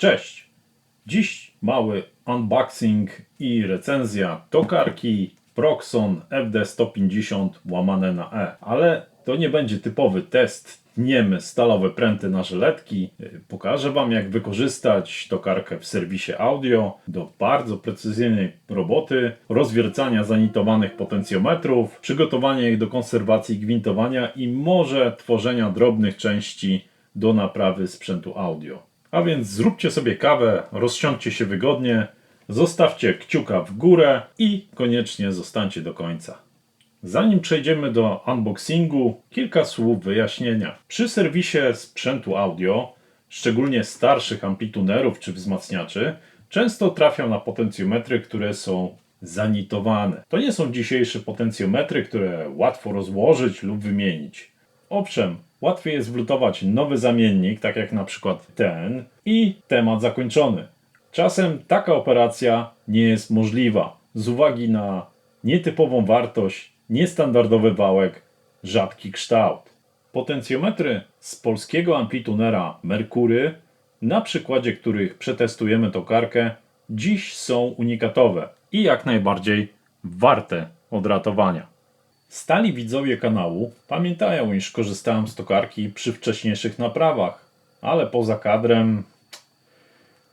Cześć! Dziś mały unboxing i recenzja tokarki Proxon FD150 łamane na E. Ale to nie będzie typowy test tniemy stalowe pręty na żyletki. Pokażę Wam jak wykorzystać tokarkę w serwisie audio do bardzo precyzyjnej roboty, rozwiercania zanitowanych potencjometrów, przygotowania ich do konserwacji gwintowania i może tworzenia drobnych części do naprawy sprzętu audio. A więc zróbcie sobie kawę, rozsiądźcie się wygodnie, zostawcie kciuka w górę i koniecznie zostańcie do końca. Zanim przejdziemy do unboxingu, kilka słów wyjaśnienia. Przy serwisie sprzętu audio, szczególnie starszych amplitunerów czy wzmacniaczy, często trafią na potencjometry, które są zanitowane. To nie są dzisiejsze potencjometry, które łatwo rozłożyć lub wymienić. Owszem, łatwiej jest wlutować nowy zamiennik, tak jak na przykład ten, i temat zakończony. Czasem taka operacja nie jest możliwa z uwagi na nietypową wartość, niestandardowy wałek, rzadki kształt. Potencjometry z polskiego amplitunera Merkury, na przykładzie których przetestujemy tokarkę, dziś są unikatowe i jak najbardziej warte odratowania. Stali widzowie kanału pamiętają, iż korzystałem z tokarki przy wcześniejszych naprawach, ale poza kadrem,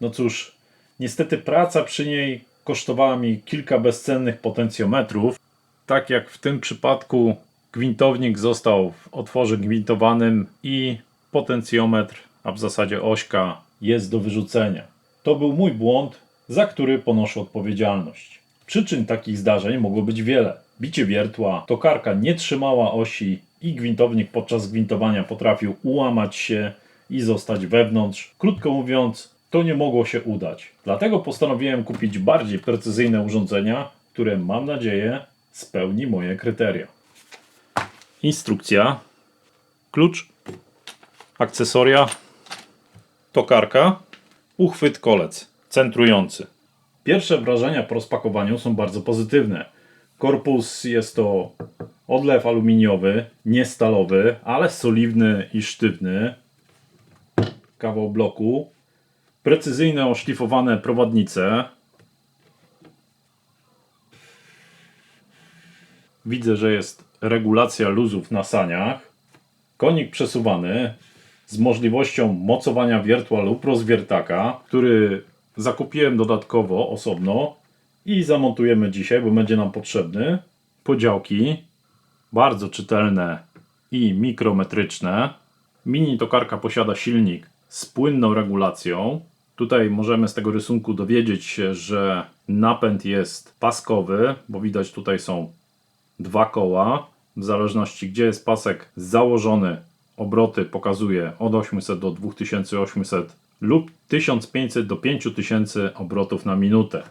no cóż, niestety praca przy niej kosztowała mi kilka bezcennych potencjometrów. Tak jak w tym przypadku gwintownik został w otworze gwintowanym i potencjometr, a w zasadzie ośka jest do wyrzucenia. To był mój błąd, za który ponoszę odpowiedzialność. Przyczyn takich zdarzeń mogło być wiele. Bicie wiertła, tokarka nie trzymała osi i gwintownik podczas gwintowania potrafił ułamać się i zostać wewnątrz. Krótko mówiąc, to nie mogło się udać. Dlatego postanowiłem kupić bardziej precyzyjne urządzenia, które mam nadzieję spełni moje kryteria. Instrukcja, klucz, akcesoria, tokarka, uchwyt kolec centrujący. Pierwsze wrażenia po rozpakowaniu są bardzo pozytywne. Korpus jest to odlew aluminiowy, nie stalowy, ale soliwny i sztywny. Kawał bloku. Precyzyjne oszlifowane prowadnice. Widzę, że jest regulacja luzów na saniach. Konik przesuwany z możliwością mocowania wiertła lub rozwiertaka, który zakupiłem dodatkowo osobno i zamontujemy dzisiaj, bo będzie nam potrzebny. Podziałki bardzo czytelne i mikrometryczne. Mini tokarka posiada silnik z płynną regulacją. Tutaj możemy z tego rysunku dowiedzieć się, że napęd jest paskowy, bo widać tutaj są dwa koła. W zależności gdzie jest pasek założony, obroty pokazuje od 800 do 2800 lub 1500 do 5000 obrotów na minutę.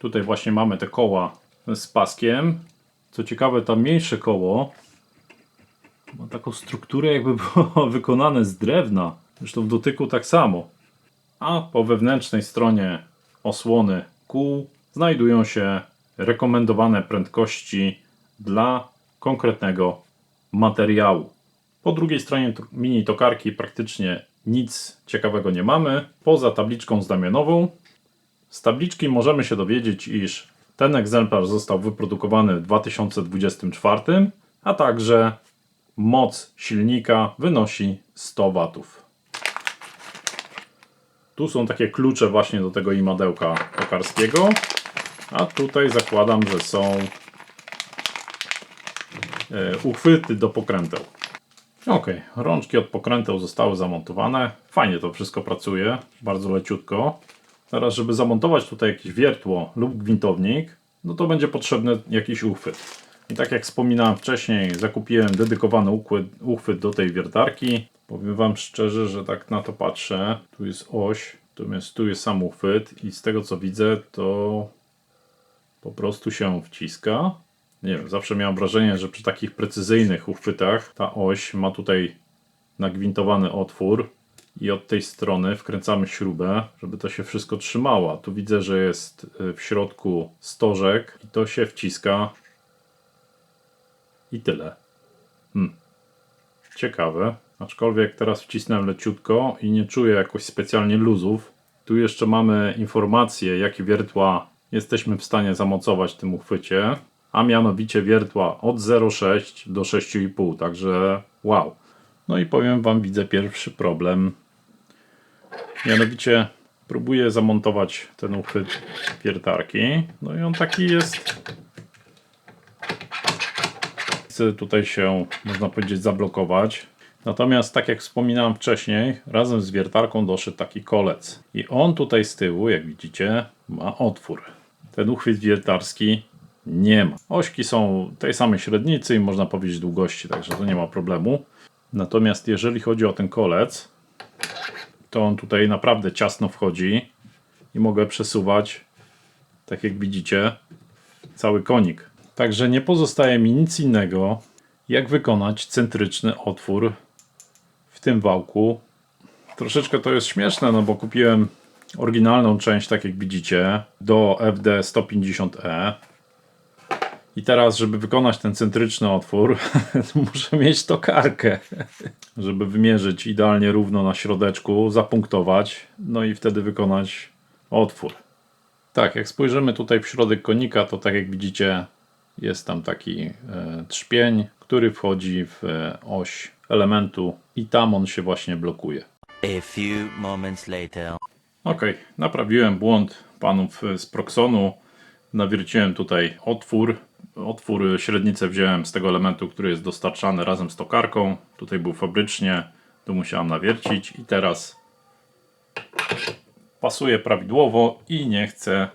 Tutaj właśnie mamy te koła z paskiem. Co ciekawe, to mniejsze koło ma taką strukturę, jakby było wykonane z drewna. Zresztą w dotyku tak samo. A po wewnętrznej stronie osłony kół znajdują się rekomendowane prędkości dla konkretnego materiału. Po drugiej stronie mini tokarki praktycznie nic ciekawego nie mamy, poza tabliczką znamionową. Z tabliczki możemy się dowiedzieć, iż ten egzemplarz został wyprodukowany w 2024, a także moc silnika wynosi 100 W. Tu są takie klucze właśnie do tego imadełka tokarskiego, a tutaj zakładam, że są e, uchwyty do pokręteł. Ok, rączki od pokręteł zostały zamontowane. Fajnie to wszystko pracuje, bardzo leciutko. Teraz, żeby zamontować tutaj jakieś wiertło lub gwintownik, no to będzie potrzebny jakiś uchwyt. I tak jak wspominałem wcześniej, zakupiłem dedykowany uchwyt, do tej wiertarki. Powiem Wam szczerze, że tak na to patrzę. Tu jest oś, natomiast tu jest sam uchwyt i z tego co widzę, to po prostu się wciska. Nie wiem, zawsze miałem wrażenie, że przy takich precyzyjnych uchwytach ta oś ma tutaj nagwintowany otwór i od tej strony wkręcamy śrubę, żeby to się wszystko trzymało. Tu widzę, że jest y, w środku stożek i to się wciska i tyle. Hmm. Ciekawe. Aczkolwiek teraz wcisnę leciutko i nie czuję jakoś specjalnie luzów. Tu jeszcze mamy informację, jakie wiertła jesteśmy w stanie zamocować w tym uchwycie, a mianowicie wiertła od 0,6 do 6,5, także wow. No i powiem Wam, widzę pierwszy problem. Mianowicie próbuję zamontować ten uchwyt wiertarki. No i on taki jest. Chce tutaj się, można powiedzieć, zablokować. Natomiast, tak jak wspominałem wcześniej, razem z wiertarką doszedł taki kolec. I on tutaj z tyłu, jak widzicie, ma otwór. Ten uchwyt wiertarski nie ma. Ośki są tej samej średnicy i można powiedzieć długości, także to nie ma problemu. Natomiast jeżeli chodzi o ten kolec, to on tutaj naprawdę ciasno wchodzi i mogę przesuwać, tak jak widzicie, cały konik. Także nie pozostaje mi nic innego, jak wykonać centryczny otwór w tym wałku. Troszeczkę to jest śmieszne, no bo kupiłem oryginalną część, tak jak widzicie, do FD 150E. I teraz, żeby wykonać ten centryczny otwór, muszę mieć tokarkę, żeby wymierzyć idealnie równo na środeczku, zapunktować, no i wtedy wykonać otwór. Tak, jak spojrzymy tutaj w środek konika, to tak jak widzicie, jest tam taki e, trzpień, który wchodzi w e, oś elementu i tam on się właśnie blokuje. A few moments later. Ok, naprawiłem błąd panów z Proxonu. Nawierciłem tutaj otwór. Otwór średnicę wziąłem z tego elementu, który jest dostarczany razem z tokarką. Tutaj był fabrycznie, tu musiałem nawiercić i teraz pasuje prawidłowo i nie chcę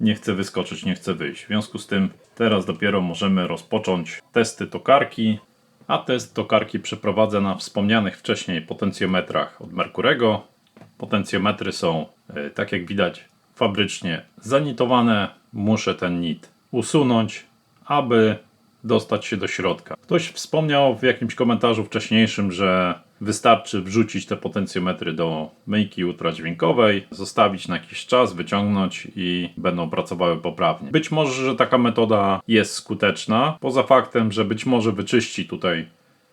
nie chce wyskoczyć, nie chce wyjść. W związku z tym teraz dopiero możemy rozpocząć testy tokarki, a test tokarki przeprowadzę na wspomnianych wcześniej potencjometrach od Merkurego. Potencjometry są, e, tak jak widać, fabrycznie zanitowane. Muszę ten nit usunąć, aby dostać się do środka. Ktoś wspomniał w jakimś komentarzu wcześniejszym, że wystarczy wrzucić te potencjometry do myjki ultradźwiękowej, zostawić na jakiś czas, wyciągnąć i będą pracowały poprawnie. Być może, że taka metoda jest skuteczna, poza faktem, że być może wyczyści tutaj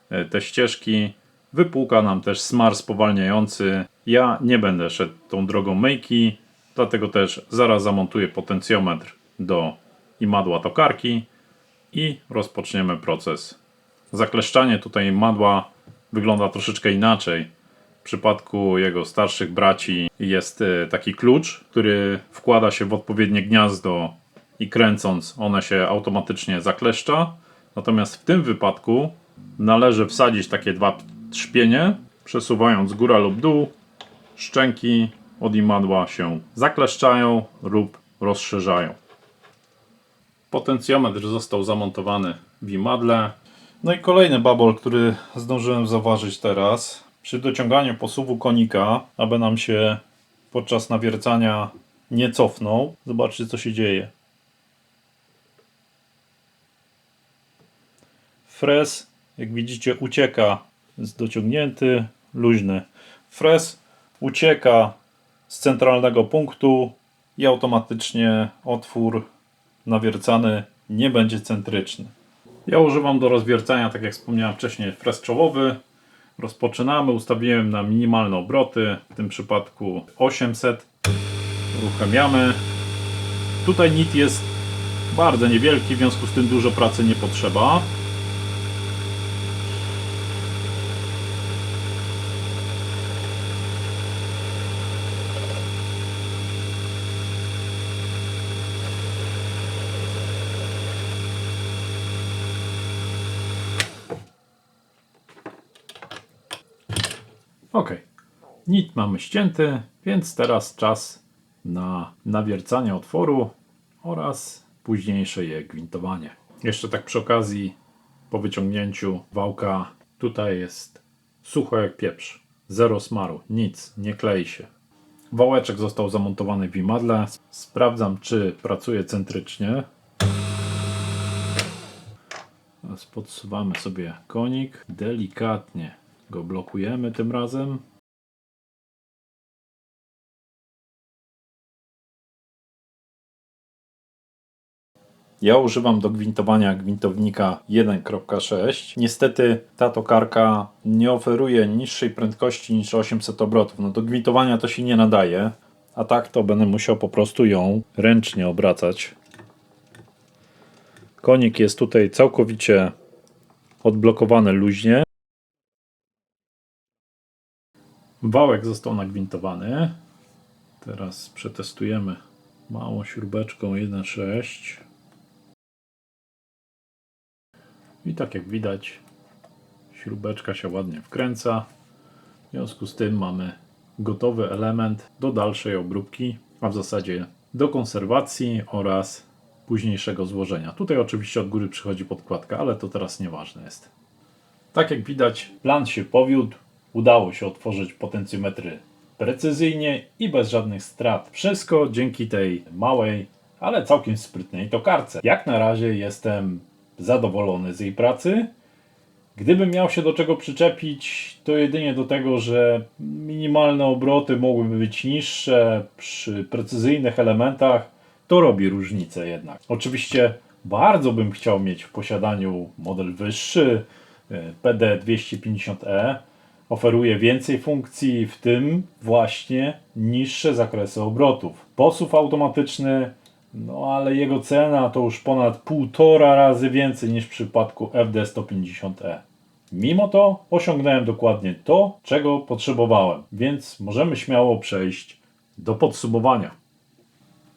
e, te ścieżki, wypłuka nam też smar spowalniający. Ja nie będę szedł tą drogą myjki, dlatego też zaraz zamontuję potencjometr do imadła tokarki i rozpoczniemy proces. Zakleszczanie tutaj madła wygląda troszeczkę inaczej. W przypadku jego starszych braci jest e, taki klucz, który wkłada się w odpowiednie gniazdo i kręcąc one się automatycznie zakleszcza. Natomiast w tym wypadku należy wsadzić takie dwa trzpienie, przesuwając góra lub dół. Szczęki od imadła się zakleszczają lub rozszerzają. Potencjometr został zamontowany w imadle. No i kolejny babol, który zdążyłem zauważyć teraz. Przy dociąganiu posuwu konika, aby nam się podczas nawiercania nie cofnął. Zobaczcie, co się dzieje. Frez, jak widzicie, ucieka. Jest dociągnięty, luźny. Frez ucieka z centralnego punktu i automatycznie otwór nawiercany nie będzie centryczny. Ja używam do rozwiercania, tak jak wspomniałem wcześniej, fres czołowy. Rozpoczynamy, ustawiłem na minimalne obroty, w tym przypadku 800. Uruchamiamy. Tutaj nit jest bardzo niewielki, w związku z tym dużo pracy nie potrzeba. Ok. Nit mamy ścięty, więc teraz czas na nawiercanie otworu oraz późniejsze je gwintowanie. Jeszcze tak przy okazji, po wyciągnięciu wałka, tutaj jest sucho jak pieprz. Zero smaru, nic, nie klei się. Wałeczek został zamontowany w imadle. Sprawdzam, czy pracuje centrycznie. Teraz podsuwamy sobie konik. Delikatnie go blokujemy tym razem. Ja używam do gwintowania gwintownika 1.6. Niestety ta tokarka nie oferuje niższej prędkości niż 800 obrotów. No do gwintowania to się nie nadaje, a tak to będę musiał po prostu ją ręcznie obracać. Konik jest tutaj całkowicie odblokowany luźnie. Wałek został nagwintowany. Teraz przetestujemy małą śrubeczką 1.6. I tak jak widać, śrubeczka się ładnie wkręca. W związku z tym mamy gotowy element do dalszej obróbki, a w zasadzie do konserwacji oraz późniejszego złożenia. Tutaj oczywiście od góry przychodzi podkładka, ale to teraz nieważne jest. Tak jak widać, plan się powiódł. Udało się otworzyć potencjometry precyzyjnie i bez żadnych strat. Wszystko dzięki tej małej, ale całkiem sprytnej tokarce. Jak na razie jestem zadowolony z jej pracy. Gdybym miał się do czego przyczepić, to jedynie do tego, że minimalne obroty mogłyby być niższe przy precyzyjnych elementach. To robi różnicę jednak. Oczywiście bardzo bym chciał mieć w posiadaniu model wyższy, e, PD250E. Oferuje więcej funkcji, w tym właśnie niższe zakresy obrotów. Posuw automatyczny, no ale jego cena to już ponad półtora razy więcej niż w przypadku FD150E. Mimo to osiągnąłem dokładnie to, czego potrzebowałem, więc możemy śmiało przejść do podsumowania.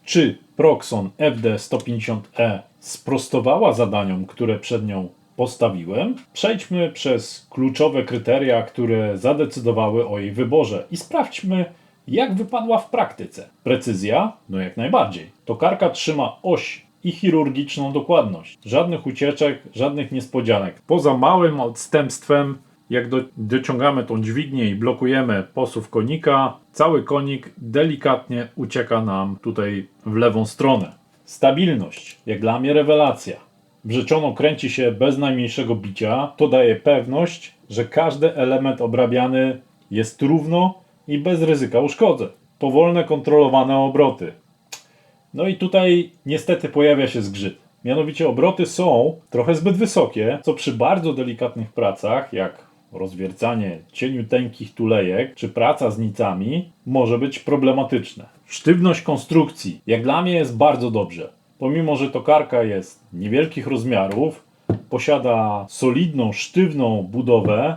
Czy Proxon FD150E sprostowała zadaniom, które przed nią postawiłem? Przejdźmy przez kluczowe kryteria, które zadecydowały o jej wyborze i sprawdźmy, jak wypadła w praktyce. Precyzja? No jak najbardziej. Tokarka trzyma oś i chirurgiczną dokładność. Żadnych ucieczek, żadnych niespodzianek. Poza małym odstępstwem, jak do, dociągamy tą dźwignię i blokujemy posuw konika, cały konik delikatnie ucieka nam tutaj w lewą stronę. Stabilność, jak dla mnie rewelacja. Brzeczono kręci się bez najmniejszego bicia, to daje pewność, że każdy element obrabiany jest równo i bez ryzyka uszkodzeń. Powolne, kontrolowane obroty. No i tutaj niestety pojawia się zgrzyt. Mianowicie obroty są trochę zbyt wysokie, co przy bardzo delikatnych pracach, jak rozwiercanie cieniuteńkich tulejek czy praca z nicami, może być problematyczne. Sztywność konstrukcji, jak dla mnie, jest bardzo dobrze. Pomimo, że tokarka jest niewielkich rozmiarów, posiada solidną, sztywną budowę,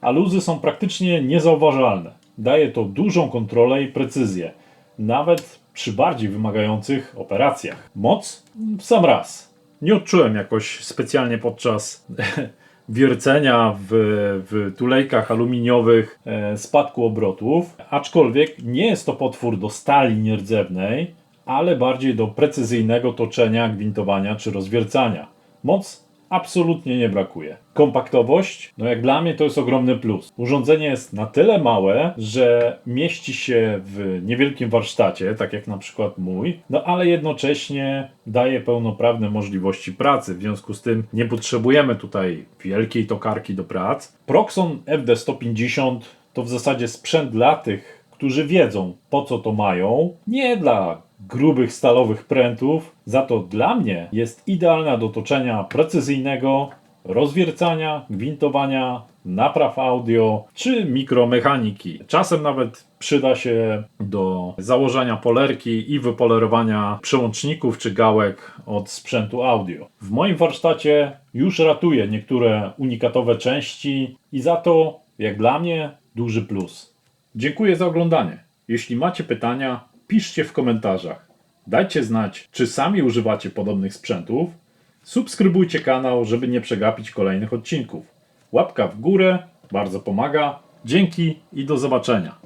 a luzy są praktycznie niezauważalne. Daje to dużą kontrolę i precyzję, nawet przy bardziej wymagających operacjach. Moc? W sam raz. Nie odczułem jakoś specjalnie podczas wiercenia w, w tulejkach aluminiowych e, spadku obrotów, aczkolwiek nie jest to potwór do stali nierdzewnej, ale bardziej do precyzyjnego toczenia, gwintowania czy rozwiercania. Moc absolutnie nie brakuje. Kompaktowość, no jak dla mnie to jest ogromny plus. Urządzenie jest na tyle małe, że mieści się w niewielkim warsztacie, tak jak na przykład mój, no ale jednocześnie daje pełnoprawne możliwości pracy. W związku z tym nie potrzebujemy tutaj wielkiej tokarki do prac. Proxon FD150 to w zasadzie sprzęt dla tych, którzy wiedzą po co to mają, nie dla grubych stalowych prętów, za to dla mnie jest idealna do toczenia precyzyjnego, rozwiercania, gwintowania, napraw audio czy mikromechaniki. Czasem nawet przyda się do założenia polerki i wypolerowania przełączników czy gałek od sprzętu audio. W moim warsztacie już ratuje niektóre unikatowe części i za to, jak dla mnie, duży plus. Dziękuję za oglądanie. Jeśli macie pytania, piszcie w komentarzach. Dajcie znać, czy sami używacie podobnych sprzętów. Subskrybujcie kanał, żeby nie przegapić kolejnych odcinków. Łapka w górę bardzo pomaga. Dzięki i do zobaczenia.